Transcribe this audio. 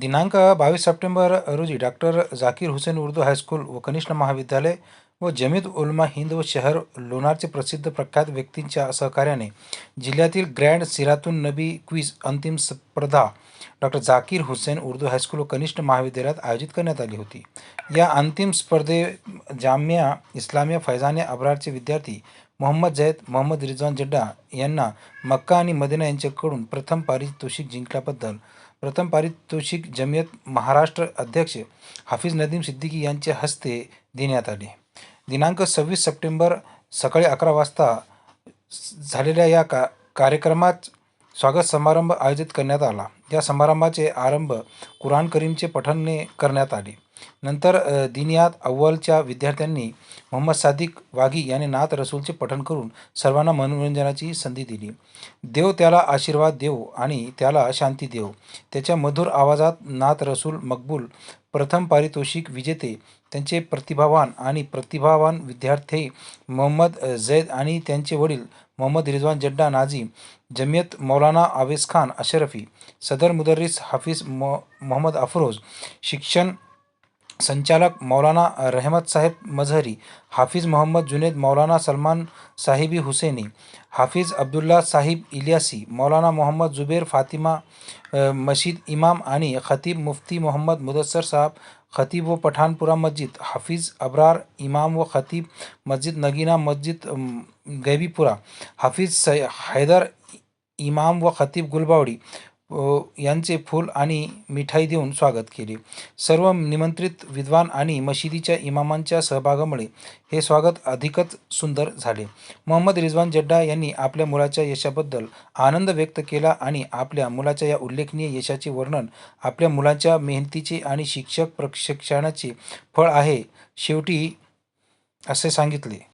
दिनांक बावीस सप्टेंबर रोजी doctor Zakir Hussain Urdu high school व कनिष्ठ महाविद्यालय व जमीत उलमा हिंद व शहर लोणारचे प्रसिद्ध प्रख्यात व्यक्तींच्या सहकार्याने जिल्ह्यातील ग्रँड सिरातून नबी क्विज अंतिम स्पर्धा doctor Zakir Hussain Urdu high school व कनिष्ठ महाविद्यालयात आयोजित करण्यात आली होती. या अंतिम स्पर्धे जामिया इस्लामिया फैजाने अब्रारचे विद्यार्थी मोहम्मद जैद मोहम्मद रिजवान जड्डा यांना मक्का आणि मदिना यांच्याकडून प्रथम पारितोषिक जिंकल्याबद्दल प्रथम पारितोषिक जमियत महाराष्ट्र अध्यक्ष हाफिज नदीम सिद्दीकी यांच्या हस्ते देण्यात आले. दिनांक सव्वीस सप्टेंबर सकाळी अकरा वाजता झालेल्या या का कार्यक्रमात स्वागत समारंभ आयोजित करण्यात आला. या समारंभाचे आरंभ कुराण करीमचे पठणने करण्यात आले. नंतर दिनियात अव्वलच्या विद्यार्थ्यांनी मोहम्मद सादिक वाघी याने नात रसूलचे पठण करून सर्वांना मनोरंजनाची संधी दिली. देव त्याला आशीर्वाद देव आणि त्याला शांती देव. त्याच्या मधुर आवाजात नात रसूल मकबूल प्रथम पारितोषिक विजेते त्यांचे प्रतिभावान आणि प्रतिभावान विद्यार्थी मोहम्मद जैद आणि त्यांचे वडील मोहम्मद रिजवान जड्डा नाझी जमियत मौलाना आवेस खान अशरफी सदर मुदर्रिस हाफिज मो मोहम्मद अफरोज शिक्षण संचालक मौलाना रहमत साहेब मजहरी, हाफिज मोहम्मद जुनेद मौलाना सलमान साहिबी हुसैनी, हाफिज अब्दुल्ला साहिब इलियासी, मौलाना मोहम्मद जुबेर फातिमा मशीद इमाम आणि खतीब मुफ्ती मोहम्मद मुदस्सर साहब, खतीब व पठाणपुरा मस्जिद, हाफिज अब्रार इमाम व खतीब मस्जिद नगीना मस्जिद गैबीपुरा, हाफिज हैदर इमाम व खतीब गुलबावडी यांचे फूल आणि मिठाई देऊन स्वागत केले. सर्व निमंत्रित विद्वान आणि मशिदीच्या इमामांच्या सहभागामुळे हे स्वागत अधिकच सुंदर झाले. मोहम्मद रिजवान जड्डा यांनी आपल्या मुलाच्या यशाबद्दल आनंद व्यक्त केला आणि आपल्या मुलाच्या या उल्लेखनीय यशाचे वर्णन आपल्या मुलाच्या मेहनतीचे आणि शिक्षक प्रशिक्षणाचे फळ आहे शेवटी असे सांगितले.